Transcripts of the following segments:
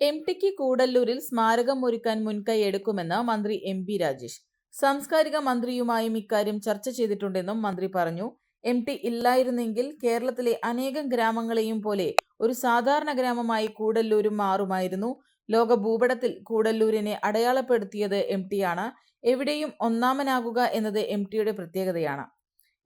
M tick കൂടല്ലൂരിൽ സ്മാരകം ഒരുക്കാൻ മുൻകൈ എടുക്കുമെന്ന് മന്ത്രി എം പി രാജേഷ്. സാംസ്കാരിക മന്ത്രിയുമായും ഇക്കാര്യം ചർച്ച ചെയ്തിട്ടുണ്ടെന്നും മന്ത്രി പറഞ്ഞു. എം ടി ഇല്ലായിരുന്നെങ്കിൽ കേരളത്തിലെ അനേകം ഗ്രാമങ്ങളെയും പോലെ ഒരു സാധാരണ ഗ്രാമമായി കൂടല്ലൂരും മാറുമായിരുന്നു. ലോക ഭൂപടത്തിൽ കൂടല്ലൂരിനെ അടയാളപ്പെടുത്തിയത് എം ടിയാണ് എവിടെയും ഒന്നാമനാകുക എന്നത് എം ടിയുടെ പ്രത്യേകതയാണ്.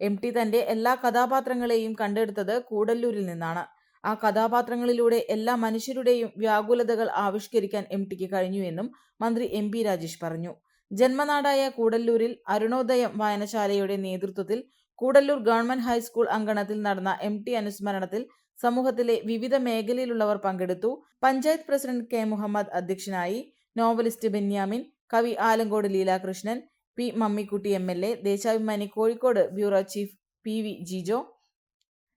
എം ടി തന്റെ എല്ലാ കഥാപാത്രങ്ങളെയും കണ്ടെടുത്തത് കൂടല്ലൂരിൽ നിന്നാണ്. ആ കഥാപാത്രങ്ങളിലൂടെ എല്ലാ മനുഷ്യരുടെയും വ്യാകുലതകൾ ആവിഷ്കരിക്കാൻ എം ടിക്ക് കഴിഞ്ഞുവെന്നും മന്ത്രി എം പി രാജേഷ് പറഞ്ഞു. ജന്മനാടായ കൂടല്ലൂരിൽ അരുണോദയം വായനശാലയുടെ നേതൃത്വത്തിൽ കൂടല്ലൂർ ഗവൺമെന്റ് ഹൈസ്കൂൾ അങ്കണത്തിൽ നടന്ന എം ടി അനുസ്മരണത്തിൽ സമൂഹത്തിലെ വിവിധ മേഖലയിലുള്ളവർ പങ്കെടുത്തു. പഞ്ചായത്ത് പ്രസിഡന്റ് കെ മുഹമ്മദ് അധ്യക്ഷനായി നോവലിസ്റ്റ് ബെന്യാമിൻ കവി Alankode Leelakrishnan P Mammikutty M L A Deshabhimani Kozhikode bureau chief P V Jijo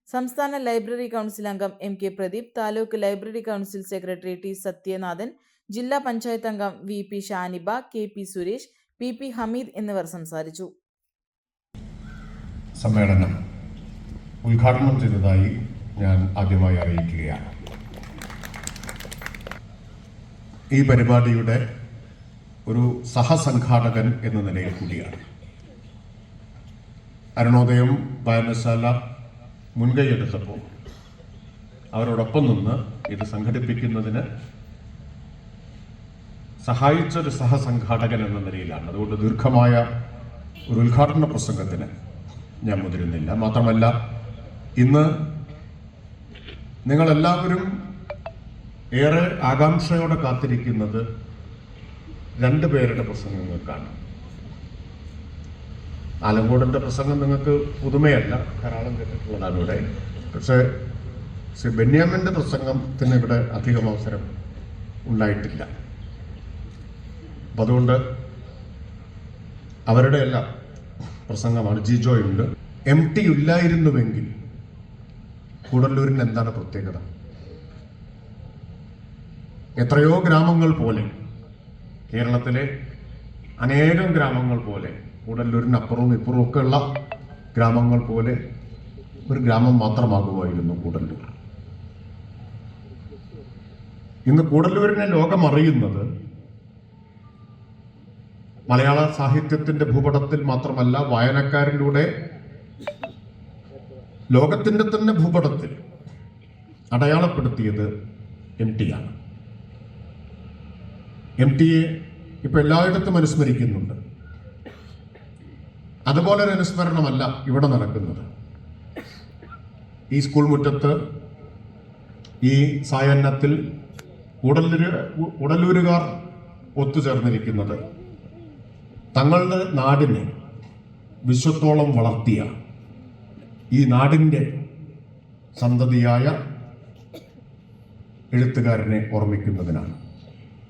സംസ്ഥാന ലൈബ്രറി കൗൺസിൽ അംഗം M K Pradeep taluk library council secretary T Sathyanathan ജില്ലാ പഞ്ചായത്ത് അംഗം V P Shaniba K P Suresh P P Hameed എന്നിവർ സംസാരിച്ചു. സമ്മേളനം ഉദ്ഘാടനം ചെയ്തതായി ഞാൻ ആദ്യമായി അറിയിക്കുകയാണ്. ഈ പരിപാടിയുടെ ഒരു സഹസംഘാടകൻ എന്ന നിലയിൽ കൂടിയാണ്. അരുണോദയം വായനശാല മുൻകൈയെടുത്തപ്പോൾ അവരോടൊപ്പം നിന്ന് ഇത് സംഘടിപ്പിക്കുന്നതിന് സഹായിച്ചൊരു സഹസംഘാടകൻ എന്ന നിലയിലാണ്. അതുകൊണ്ട് ദീർഘമായ ഒരു ഉദ്ഘാടന പ്രസംഗത്തിന് ഞാൻ മുതിരുന്നില്ല. മാത്രമല്ല ഇന്ന് നിങ്ങളെല്ലാവരും ഏറെ ആകാംക്ഷയോടെ കാത്തിരിക്കുന്നത് രണ്ട് പേരുടെ പ്രസംഗങ്ങൾക്കാണ്. ആലങ്കോടിന്റെ പ്രസംഗം നിങ്ങൾക്ക് പുതുമയല്ല ധാരാളം കേട്ടിട്ടുള്ളതാണ് ഇവിടെ പക്ഷേ ശ്രീ ബെന്യാമിന്റെ പ്രസംഗത്തിന് ഇവിടെ അധികം അവസരം ഉണ്ടായിട്ടില്ല. അപ്പം അതുകൊണ്ട് അവരുടെ എല്ലാം പ്രസംഗമാണ്. ജിജോയുണ്ട് എം ടി ഇല്ലായിരുന്നുവെങ്കിൽ കൂടല്ലൂരിന് എന്താണ് പ്രത്യേകത? എത്രയോ ഗ്രാമങ്ങൾ പോലെ കേരളത്തിലെ അനേകം ഗ്രാമങ്ങൾ പോലെ കൂടല്ലൂരിന് അപ്പുറവും ഇപ്പുറവും ഒക്കെ ഉള്ള ഗ്രാമങ്ങൾ പോലെ ഒരു ഗ്രാമം മാത്രമാകുമായിരുന്നു കൂടല്ലൂർ ഇന്ന് കൂടല്ലൂരിനെ ലോകമറിയുന്നത് മലയാള സാഹിത്യത്തിന്റെ ഭൂപടത്തിൽ മാത്രമല്ല വായനക്കാരിലൂടെ ലോകത്തിന്റെ തന്നെ ഭൂപടത്തിൽ അടയാളപ്പെടുത്തിയത് എം ടി ആണ്. എം ടിയെ ഇപ്പൊ എല്ലായിടത്തും അനുസ്മരിക്കുന്നുണ്ട്. അതുപോലെ ഒരു അനുസ്മരണമല്ല ഇവിടെ നടക്കുന്നത്. ഈ സ്കൂൾ മുറ്റത്ത് ഈ സായന്നത്തിൽ ഉടലൂര് ഉടലൂരുകാർ ഒത്തുചേർന്നിരിക്കുന്നത് തങ്ങളുടെ നാടിനെ വിശ്വത്തോളം വളർത്തിയ ഈ നാടിന്റെ സന്തതിയായ എഴുത്തുകാരനെ ഓർമ്മിക്കുന്നതിനാണ്.